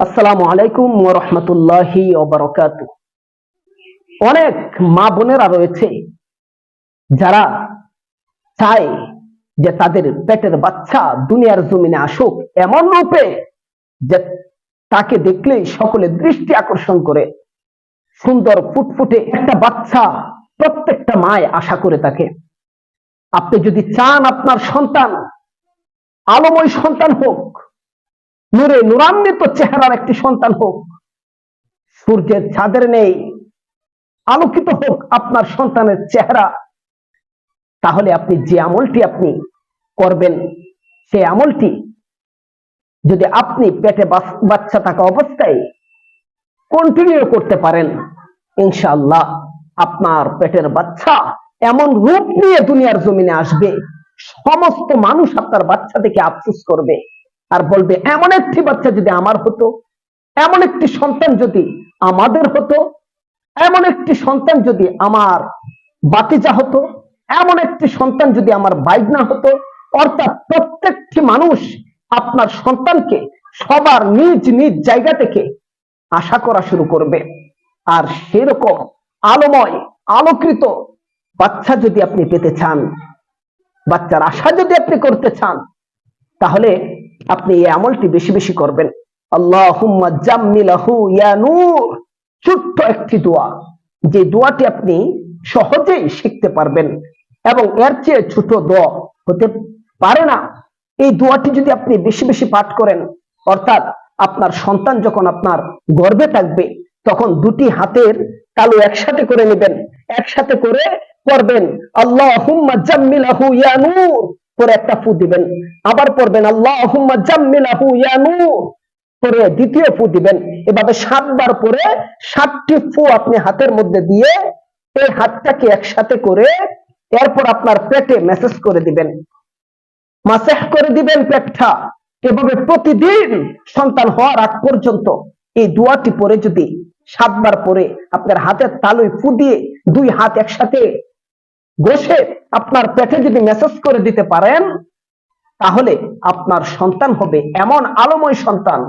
আসসালামু আলাইকুম রাহমাতুল্লাহি ওয়া বারাকাতুহু। অনেক মা বোনেরা রয়েছে যারা চায় যে তাদের পেটের বাচ্চা দুনিয়ার জমিনে আসুক এমন রূপে যে তাকে দেখলেই সকলে দৃষ্টি আকর্ষণ করে, সুন্দর ফুটফুটে একটা বাচ্চা প্রত্যেকটা মায় আশা করে থাকে। আপনি যদি চান আপনার সন্তান আলোময় সন্তান হোক নূরে নূরান্বিত চেহারার একটি সন্তান হোক, সূর্যের ছাদের নেই, আলোকিত হোক আপনার সন্তানের চেহারা, তাহলে আপনি যে আমলটি আপনি করবেন সেই আমলটি যদি আপনি পেটে বাচ্চা থাকা অবস্থায় কন্টিনিউ করতে পারেন, ইনশাআল্লাহ আপনার পেটের বাচ্চা এমন রূপ নিয়ে দুনিয়ার জমিনে আসবে, সমস্ত মানুষ আপনার বাচ্চা থেকে আফসুস করবে। আর বলবে, এমন একটি বাচ্চা যদি আমার হতো, এমন একটি সন্তান যদি আমাদের হতো, এমন একটি সন্তান যদি আমার বাতিজা হতো, এমন একটি সন্তান যদি আমার বাইগনা হতো, অর্থাৎ প্রত্যেকটি মানুষ আপনার সন্তানকে সবার নিজ নিজ জায়গা থেকে আশা করা শুরু করবে। আর সেরকম আলোময়, আলোকৃত বাচ্চা যদি আপনি পেতে চান, বাচ্চার আশা যদি আপনি করতে চান, তাহলে আপনি এই আমলটি বেশি বেশি করবেন। ছোট্ট একটি দোয়া। যে দোয়াটি আপনি সহজেই শিখতে পারবেন এবং এর চেয়ে ছোট দোয়া হতে পারে না। এই দোয়াটি যদি আপনি বেশি বেশি পাঠ করেন, অর্থাৎ আপনার সন্তান যখন আপনার গর্বে থাকবে, তখন দুটি হাতের তালু একসাথে করে নেবেন। একসাথে করে করবেন আল্লাহ করে একটা ফু দিবেন। আবার পড়বেন আল্লাহ করে দ্বিতীয় ফু দিবেন। এভাবে সাতবার পরে সাতটি ফু আপনি হাতের মধ্যে দিয়ে এই হাতটাকে একসাথে করে এরপর আপনার পেটে মেসেজ করে দিবেন। মাসেহ করে দিবেন পেটটা। এভাবে প্রতিদিন সন্তান হওয়ার আগ পর্যন্ত এই দোয়াটি পরে যদি সাতবার পরে আপনার হাতের তালুই ফু দিয়ে দুই হাত একসাথে বসে আপনার পেটে যদি মেসেজ করে দিতে পারেন, তাহলে আপনার সন্তান হবে এমন আলোময় সন্তান,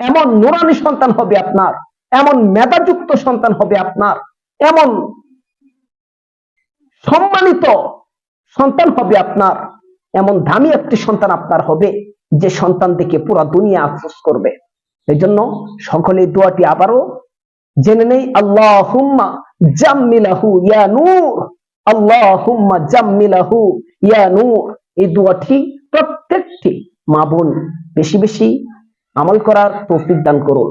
এমন নুরানি সন্তান হবে আপনার, এমন মেধাযুক্ত সন্তান হবে আপনার, এমন সম্মানিত সন্তান হবে আপনার, এমন দামি একটি সন্তান আপনার হবে যে সন্তান থেকে পুরা দুনিয়া আফসোস করবে। এই জন্য সকলে দোয়াটি আবারও জেনে নেই আল্লাহ জাম্মিলাহু ইয়া নূর। আল্লাহ হুম্মা জাম্মিলাহু, ইয়া নূর। এই দোয়াটি প্রত্যেকটি মা বোন বেশি বেশি আমল করার তৌফিক দান করুন।